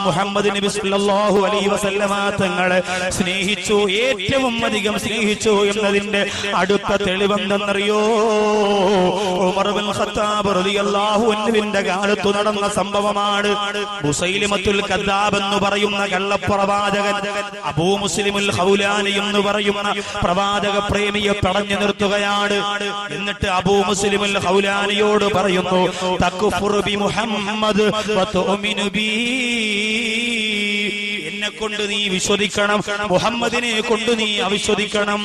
മുഹമ്മദ് നബി സല്ലല്ലാഹു അലൈഹി വസല്ലമ തങ്ങളെ സ്നേഹിച്ചു ഏറ്റവും അധികം സ്നേഹിച്ചു എന്നതിന്റെ അടുത്ത തെളിവെന്തെന്നറിയോ? ഉമർ ബിൻ ഖത്താബ് റളിയല്ലാഹു അൻഹുവിന്റെ കാലത്ത് നടന്ന സംഭവമാണ്. മുസൈലിമത്തുൽ കദ്ദാബ് എന്ന് പറയുന്ന കള്ളപ്രവാചകൻ അബൂ മുസ്ലിമുൽ ഖൗലാനി എന്ന് പറയുന്ന പ്രവാചക പ്രേമിയെ തടഞ്ഞു നിർത്തുകയാണ്. എന്നിട്ട് അബൂ മുസ്ലിമുൽ ഖൗലാനിയോട് പറയുന്നു തക്ഫുർ ബി മുഹമ്മദ് വതുഅ്മിനു ബി എന്നെ കൊണ്ട് നീ വിശ്വസിക്കണം. മുഹമ്മദിനെ കൊണ്ട് നീ അവിശ്വസിക്കണം.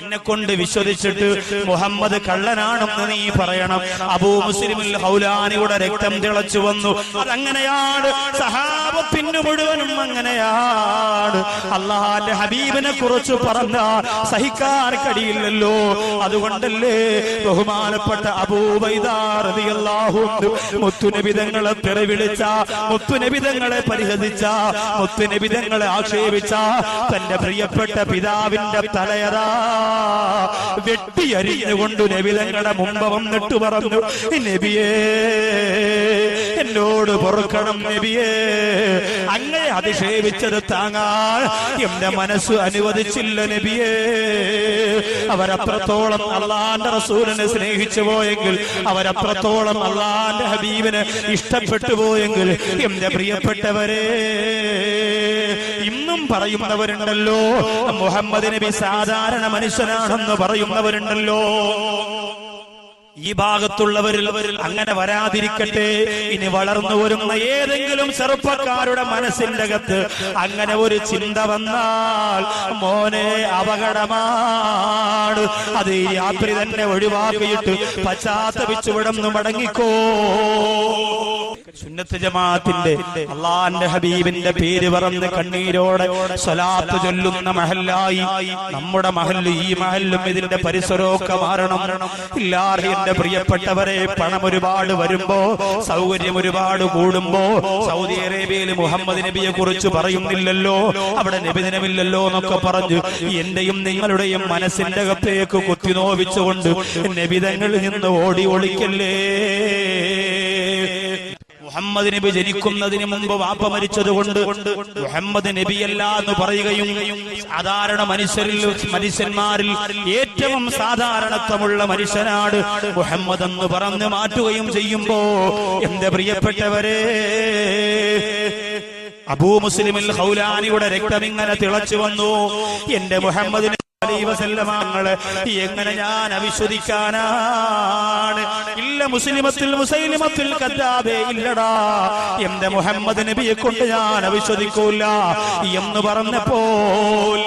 എന്നെ കൊണ്ട് വിശ്വസിച്ചിട്ട് മുഹമ്മദ് കള്ളനാണെന്ന് നീ പറയണം. അബൂ മുസ്ലിമിൽ ഹൗലാനിയുടെ രക്തം തിളച്ചു വന്നു. അതങ്ങനെയാണ്. സഹാബത്തിന് മുഴുവനും അങ്ങനെയാണ്. അള്ളാഹാന്റെ ഹബീബിനെ കുറിച്ച് പറഞ്ഞ സഹിക്കാൻ കഴിയില്ലല്ലോ അതുകൊണ്ടല്ലേ ബഹുമാനപ്പെട്ട അബൂബൈദാറിയാഹു മുത്തുനബിതങ്ങളെ തെറിവിളിച്ച മുത്തുനബിതങ്ങളെ പരിഹസിച്ച മുത്തുനബിതങ്ങളെ ആക്ഷേപിച്ച തന്റെ പ്രിയപ്പെട്ട പിതാവിന്റെ തലയതാ. വെട്ടിയരിഞ്ഞുകൊണ്ട് നബിതങ്ങളുടെ മുമ്പ് വന്നിട്ട് പറഞ്ഞു നബിയേ എന്നോട് പൊറുക്കണം നബിയേ. അങ്ങനെ അധിക്ഷേപിച്ചത് താങ്ങാൻ എന്റെ മനസ്സ് അനുവദിച്ചില്ല നബിയേ. അവരത്രത്തോളം അള്ളാന്റെ റസൂലിനെ സ്നേഹിച്ചു പോയെങ്കിൽ അവരത്രത്തോളം അള്ളാന്റെ ഹബീബിനെ ഇഷ്ടപ്പെട്ടു പോയെങ്കിൽ എന്റെ പ്രിയപ്പെട്ടവരെ ഇന്നും പറയുന്നവരുണ്ടല്ലോ. മുഹമ്മദ് നബി സാധാരണ മനുഷ്യനാണെന്ന് പറയുന്നവരുണ്ടല്ലോ. ഈ ഭാഗത്തുള്ളവരിൽ അങ്ങനെ വരാതിരിക്കട്ടെ. ഇനി വളർന്നു വരുന്ന ഏതെങ്കിലും ചെറുപ്പക്കാരുടെ മനസ്സിന്റെ അകത്ത് അങ്ങനെ ഒരു ചിന്ത വന്നാൽ മോനെ അപകടമാണ്. അത് ഈ രാത്രി തന്നെ ഒഴിവാക്കിയിട്ട് പശ്ചാത്തപിച്ചുവിടം മടങ്ങിക്കോ. സുന്നത്ത് ജമാഅത്തിന്റെ അള്ളാന്റെ ഹബീബിന്റെ പേര് പറഞ്ഞ് കണ്ണീരോടെ സ്വലാത്ത് ചൊല്ലുന്ന മഹല്ലായി. നമ്മുടെ മഹല്ല് ഈ മഹല്ലും ഇതിന്റെ പരിസരമൊക്കെ മാറണം. ഇല്ലാതെ എന്റെ പ്രിയപ്പെട്ടവരെ പണം ഒരുപാട് വരുമ്പോ സൗകര്യം ഒരുപാട് കൂടുമ്പോ സൗദി അറേബ്യയിൽ മുഹമ്മദ് നബിയെ കുറിച്ച് പറയുന്നില്ലല്ലോ അവിടെ നബിദിനമില്ലല്ലോ എന്നൊക്കെ പറഞ്ഞു എന്റെയും നിങ്ങളുടെയും മനസ്സിന്റെ അകത്തേക്ക് കുത്തിനോവിച്ചുകൊണ്ട് നബിതങ്ങളിൽ നിന്ന് ഓടി ഒളിക്കല്ലേ? മുഹമ്മദ് നബി ജനിക്കുന്നതിന് മുമ്പ് വാപ്പ മരിച്ചത് കൊണ്ട് മുഹമ്മദ് നബിയല്ല എന്ന് പറയുകയും സാധാരണ മനുഷ്യരിൽ മനുഷ്യന്മാരിൽ ഏറ്റവും സാധാരണത്വമുള്ള മനുഷ്യനാണ് മുഹമ്മദ് എന്ന് പറഞ്ഞ് മാറ്റുകയും ചെയ്യുമ്പോ എന്റെ പ്രിയപ്പെട്ടവരെ അബൂ മുസ്ലിമിൽ ഹൗലാനിയുടെ രക്തം ഇങ്ങനെ തിളച്ചു വന്നു. എന്റെ മുഹമ്മദിന് എങ്ങനെ ഞാൻ അവിശ്വസിക്കാനാണ്? ഇല്ല മുസ്ലിമത്തിൽ മുസൈലിമത്തിൽ കദ്ദാബേ ഇല്ലടാ. എന്റെ മുഹമ്മദ് നബിയെ കൊണ്ട് ഞാൻ അവിശ്വസിക്കൂല. എന്ന് പറഞ്ഞപ്പോൾ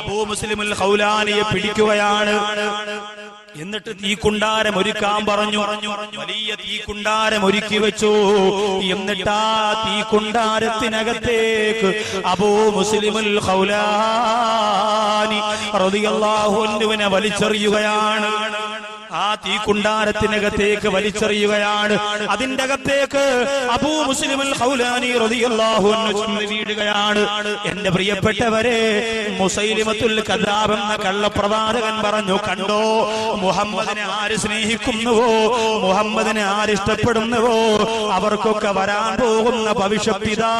അബൂ മുസ്ലിമുൽ ഹൗലാനിയെ പിടിക്കുകയാണ്. എന്നിട്ട് തീ കുണ്ടാരം ഒരുക്കാൻ പറഞ്ഞു. വലിയ തീ കുണ്ടാരം ഒരുക്കി വെച്ചു. എന്നിട്ട് ആ തീക്കുണ്ടാരത്തിനകത്തേക്ക് അബൂ മുസ്ലിമുൽ ഹൗലാനി റളിയല്ലാഹു അൻഹുവിനെ വലിച്ചെറിയുകയാണ്. ആ തീ കുണ്ടാരത്തിനകത്തേക്ക് വലിച്ചെറിയുകയാണ് അതിന്റെ അകത്തേക്ക് അബൂ ചെന്ന് വീഴുകയാണ്. എന്റെ പ്രിയപ്പെട്ടവരെ മുസൈലിമത്തുൽ കദാബ് എന്ന കള്ളപ്രവാചകൻ പറഞ്ഞു കണ്ടോ മുഹമ്മദിനെ ആര് സ്നേഹിക്കുന്നുവോ മുഹമ്മദിനെ ആര് ഇഷ്ടപ്പെടുന്നുവോ അവർക്കൊക്കെ വരാൻ പോകുന്ന ഭവിഷ്യത്തിതാ.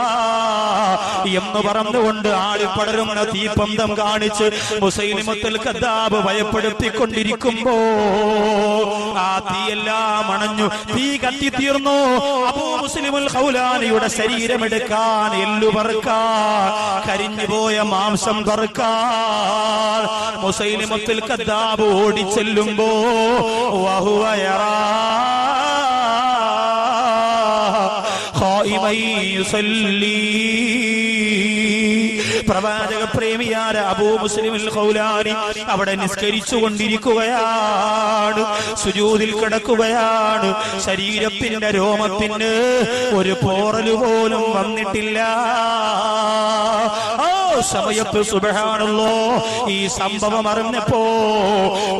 എന്ന് പറഞ്ഞുകൊണ്ട് ആളിപ്പടരുന്ന തീപ്പന്തം കാണിച്ച് മുസൈലിമത്തുൽ കദാബ് ഭയപ്പെടുത്തിക്കൊണ്ടിരിക്കുമ്പോ ആ തീയെല്ലാം അണഞ്ഞു തീ കത്തി തീർന്നു. അബൂ മുസ്ലിമുൽ ഖൗലാനിയുടെ ശരീരം എടുക്കാൻ എല്ലു പറക്കാൻ കരിഞ്ഞു പോയ മാംസം പറക്കാൻ മുസൈലിമത്തുൽ കദ്ദാബ് ഓടിച്ചെല്ലുമ്പോ വഹുവയറാ ഖായിമൻ യുസല്ലി. പ്രവാചക പ്രേമിയാര അബൂ മുസ്ലിമിൽ ഖൗലാനി. അവിടെ നിസ്കരിച്ചു കൊണ്ടിരിക്കുകയാണ് സുജൂതിൽ കിടക്കുകയാണ്. ശരീരത്തിന്റെ രോമത്തിന് ഒരു പോറൽ പോലും വന്നിട്ടില്ല. ആ സമയത്ത് സുബഹാണല്ലോ ഈ സംഭവം അറിഞ്ഞപ്പോ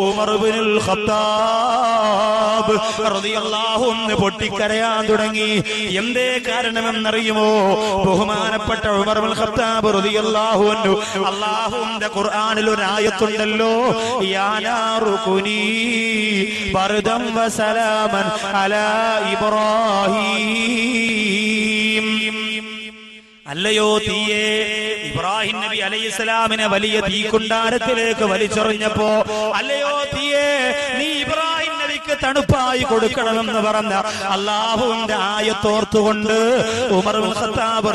ഉമർ ഇബ്നുൽ ഖത്താബ് റളിയല്ലാഹു അൻഹു പൊട്ടിക്കരയാൻ തുടങ്ങി. എന്തേ കാരണമെന്നറിയുമോ? ബഹുമാനപ്പെട്ട ഉമർ ഇബ്നുൽ ഖത്താബ് റളിയല്ലാഹു അൻഹു അല്ലാഹുവിന്റെ ഖുർആനിൽ ഒരു ആയത്തുണ്ടല്ലോ യാ നാറു കുനി ബർദം വസലാമൻ അലാ ഇബ്രാഹീം. അല്ലയോ തീയേ ഇബ്രാഹിം നബി അലൈഹി സ്വലാമിനെ വലിയ തീക്കുണ്ടാരത്തിലേക്ക് വലിച്ചെറിഞ്ഞപ്പോ അല്ലയോ തീയേ നീ ഇബ്രാഹിം തണുപ്പായി കൊടുക്കണമെന്ന് പറഞ്ഞ അള്ളാഹുവിന്റെ ആയത്തോർത്തുകൊണ്ട് ഉമർ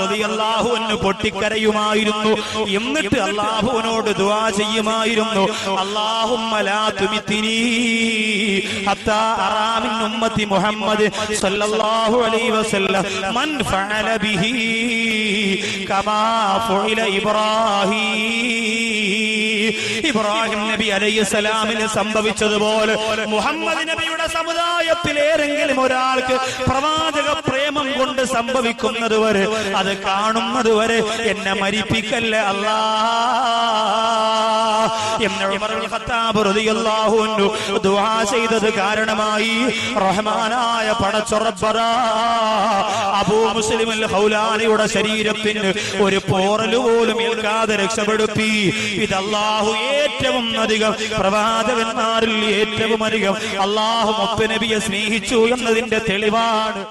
റളിയല്ലാഹുവിന് പൊട്ടിക്കരയുമായിരുന്നു. എന്നിട്ട് അള്ളാഹുവിനോട് ദുവാ ചെയ്യുമായിരുന്നു. അല്ലാഹുമ്മ ലാ തുമിത്തിനി ഹത്താ അറാ മിൻ ഉമ്മത്തി മുഹമ്മദ് സല്ലല്ലാഹു അലൈഹി വസല്ലം മൻ ഫഅല ബിഹി കമാ ഫുഇല ഇബ്രാഹിം ഇബ്രാഹിം നബി അലൈഹി സലാമിന് സംഭവിച്ചതുപോലെ മുഹമ്മദ് നബിയുടെ സമുദായത്തിൽ ഏതെങ്കിലും ഒരാൾക്ക് പ്രവാചക പ്രേമം കൊണ്ട് സംഭവിക്കുന്നത് വരെ അത് കാണുന്നത് വരെ എന്നെ മരിപ്പിക്കല്ല അല്ലാ. ചെയ്തത് കാരണമായി. റഹ്മാനായ പടച്ചുറബ്ബറ. അബൂ മുസ്ലിമിൽ ഹൗലാനയുടെ ശരീരത്തിന് ഒരു പോറൽ പോലും ഏൽക്കാതെ രക്ഷപ്പെടുത്തി. ഇത് അല്ലാഹു ഏറ്റവും അധികം പ്രവാചകന്മാരിൽ ഏറ്റവും അധികം അള്ളാഹു മൊപ്പനബിയെ സ്നേഹിച്ചു എന്നതിന്റെ തെളിവാണ്